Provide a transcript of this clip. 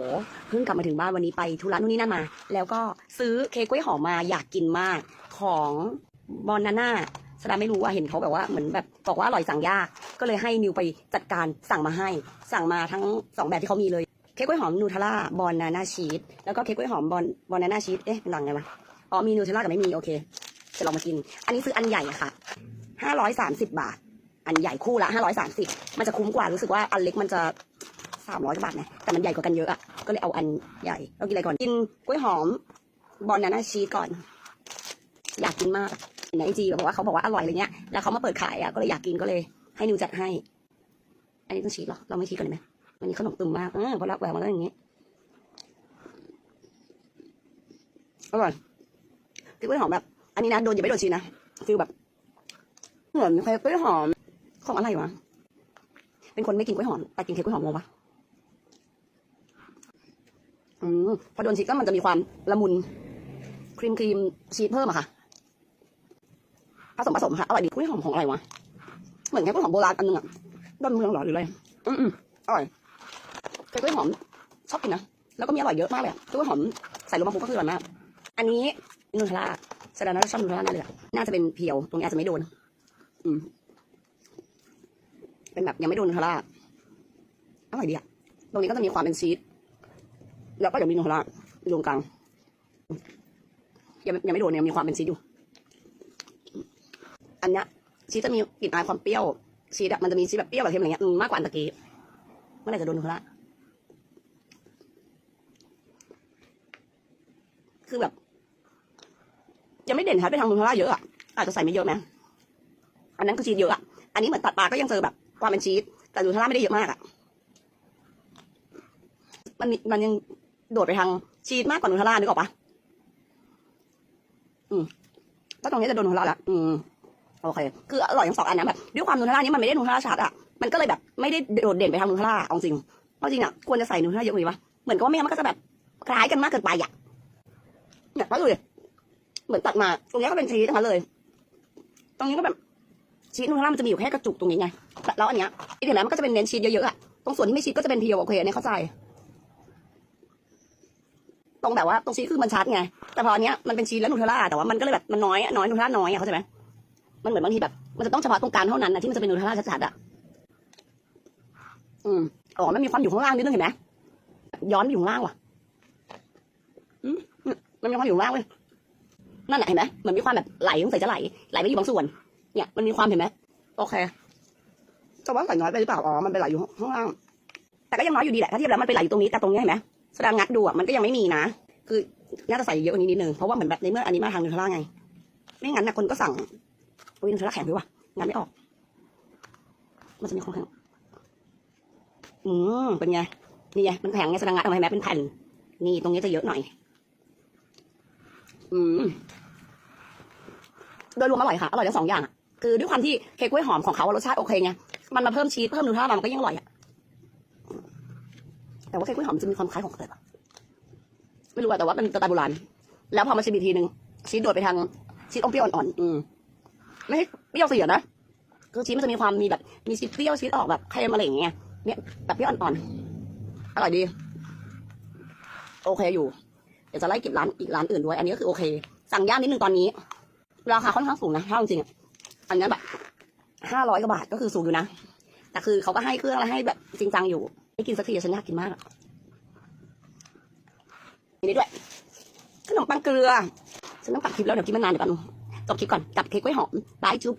โอ้เพิ่งกลับมาถึงบ้านวันนี้ไปธุระนู่นนี่นั่นมา แล้วก็ซื้อเค้กกล้วยหอมมาอยากกินมากของบอนนาน่าสดาไม่รู้ว่าเห็นเขาแบบว่าเหมือนแบบบอกว่าอร่อยสั่งยาก ก็เลยให้นิวไปจัดการสั่งมาให้ สั่งมาทั้งสองแบบที่เขามีเลยเค้กกล้วยหอมนูเทลล่าบอนนาน่าชีสแล้วก็เค้กกล้วยหอมบอนบอนนาน่าชีสเอ๊ะเป็นหลังไงวะอ๋อมีนูเทลล่ากับไม่มีโอเคจะลองมากิน อันนี้ซื้ออันใหญ่อะค่ะห้าร้อยสามสิบบาท อันใหญ่คู่ละห้าร้อยสามสิบมันจะคุ้มกว่ารู้สึกว่าอันเล็กมันจะ สามร้อยกว่าบาทนะ แต่มันใหญ่กว่ากันเยอะอะก็เลยเอาอันใหญ่เรากินอะไรก่อน กินกล้วยหอม บอนนาน่าชีสก่อน อยากกินมากเห็นในไอจีบอกว่าเขาบอกว่าอร่อยอะไรเงี้ย แล้วเขามาเปิดขายอะก็เลยอยากกินก็เลย ให้นิวจัดให้ อันนี้ต้องชีสหรอ เราไม่ชีสกันเลยไหมวันนี้ขนมตุ่มมากเออพอรักแหววมาแล้วอย่างงี้อร่อยคือกล้วยหอมแบบ อันนี้นะโดนอย่าไม่โดนชีสนะฟิลแบบเหมือนเค้กกล้วยหอมของอะไรวะ เป็นคนไม่กินกล้วยหอมแต่กินเค้กกล้วยหอมงงปะ อืมพอโดนชีสก็มันจะมีความละมุน ครีมครีมชีสเพิ่มอะค่ะ ผสมผสมค่ะ อร่อยดีกล้วยหอมของอะไรวะ เหมือนแค่กล้วยหอมโบราณอันนึงอะด้านเมืองหรอหรืออะไร อืมอืมอร่อยเค้กกล้วยหอมชอบกินนะ แล้วก็มีอร่อยเยอะมากเลยกล้วยหอมใส่ลงมาปุ๊บก็คืออร่อยมาก อันนี้นูทล่าแสดงว่าชอบนูทล่าแน่เลยอะน่าจะเป็นเพียว ตรงนี้อาจจะไม่โดน อืม เป็นแบบยังไม่โดนนูทลล่าอร่อยดีอะตรงนี้ก็จะมีความเป็นชีส แล้วก็เดี๋ยวมีนูเทลล่าอยู่ตรงกลางยังยังไม่โดนยังมีความเป็นชีสอยู่ อันเนี้ยชีสจะมีกลิ่นอายความเปรี้ยวชีสอะมันจะมีชีสแบบเปรี้ยวแบบเค็มอะไรเงี้ยมากกว่าอันตะกี้เมื่อไหร่จะโดนนูเทลาคือแบบยังไม่เด่นชัดไปทางนูเทลาเยอะอะอาจจะใส่ไม่เยอะไหมอันนั้นคือชีสเยอะอะอันนี้เหมือนตัดปลาก็ยังเจอแบบความเป็นชีสแต่นูเทลล่าไม่ได้เยอะมากอะมันมันยัง โดดไปทางชีสมากกว่านูเทลล่านึกออกปะอืมก็ตรงนี้จะโดนนูเทลล่าละอืมโอเค คืออร่อยทั้งสองอันนะแบบด้วยความนูเทลล่านี้มันไม่ได้นูเทลล่าชัดอะมันก็เลยแบบไม่ได้โดดเด่นไปทางนูเทลล่าเอาจริงเพราะจริงอะควรจะใส่นูเทลล่าเยอะกว่านี้ปะเหมือนกับว่าไม่งั้นมันก็จะแบบคล้ายกันมากเกินไปอะเนี่ยก็ดูดิเหมือนตัดมา ตรงนี้ก็เป็นชีสทั้งนั้นเลย ตรงนี้ก็แบบชีสนูเทลล่ามันจะมีอยู่แค่กระจุกตรงนี้ไงแล้วอันเนี้ยที่เห็นไหมมันก็จะเป็นเน้นชีสเยอะๆอะตรงส่วนที่ไม่ชีสก็จะเป็นเพียวโอเคอันนี้เข้าใจ ตรงแบบว่าตรงชีสคือมันชัดไง แต่พออันเนี้ยมันเป็นชีสและนูเทลล่าแต่ว่ามันก็เลยแบบมันน้อยน้อยนูเทลล่าน้อยอะเข้าใจไหมมันเหมือนบางทีแบบ มันจะต้องเฉพาะตรงกลางเท่านั้นนะที่มันจะเป็นนูเทลล่าชัดๆอะอืมอ๋อมันมีความอยู่ข้างล่างนิดนึงเห็นไหมย้อนไปอยู่ข้างล่างว่ะอืมมันมีความอยู่ข้างล่างเว้ยนั่นแหละเห็นไหมเหมือนมีความแบบไหลสงสัยจะไหลไหลไปอยู่บางส่วน เนี่ย มันมีความเห็นไหมโอเคจะว่าใส่น้อยไปหรือเปล่าอ๋อมันไปไหลอยู่ข้างล่างแต่ก็ยังน้อยอยู่ดีแหละถ้าเทียบแล้วมันไปไหลอยู่ตรงนี้แต่ตรงนี้เห็นไหม แสดงงัดดูอะมันก็ยังไม่มีนะ คือน่าจะใส่เยอะกว่านี้นิดนึงเพราะว่าเหมือนแบบในเมื่ออันนี้มาทางนูเทลล่าไง ไม่งั้นนะคนก็สั่งอุ้ยนูเทลล่าแข็งด้วยว่ะงัดไม่ออก มันจะมีความแข็งอืมเป็นไงนี่ไงมันแข็งไงแสดงงัดออกมาเห็นไหมเป็นแผ่นนี่ตรงนี้จะเยอะหน่อย อืมโดยรวมอร่อยค่ะ อร่อยทั้งสองอย่าง คือด้วยความที่เค้กกล้วยหอมของเขารสชาติโอเคไง มันมาเพิ่มชีสเพิ่มนูท่ามันก็ยิ่งอร่อย แต่ว่าเค้กล้วยหอมจะมีความคล้ายของเคยปะไม่รู้อะแต่ว่าเป็นสไตล์โบราณ แล้วพอมาชิมอีกทีหนึ่งชีสโดดไปทางชีสอมเปรี้ยวอ่อนๆอืมไม่ใช่เปรี้ยวเสียนะคือชีสมันจะมีความมีแบบ มีชีสเปรี้ยวชีสออกแบบเค็มอะไรอย่างเงี้ยเนี่ยแบบเปรี้ยวอ่อนๆอร่อยดี โอเคอยู่ เดี๋ยวจะไล่เก็บร้านอีกร้านอื่นด้วย อันนี้ก็คือโอเค สั่งย่างนิดนึงตอนนี้ ราคาค่อนข้างสูงนะถ้าเอาจริงๆอะอันนี้แบบห้าร้อยกว่าบาทก็คือสูงอยู่นะแต่คือเขาก็ให้เครื่องแล้วให้แบบจริงจังอยู่ ไม่กินสักทีฉันอยากกินมากอะอันนี้ด้วย ขนมปังเกลือ ฉันต้องตัดคลิปแล้วเดี๋ยวกินมันนานเดี๋ยวกันจบคลิปก่อนกับเค้กกล้วยหอมบายจุ๊บ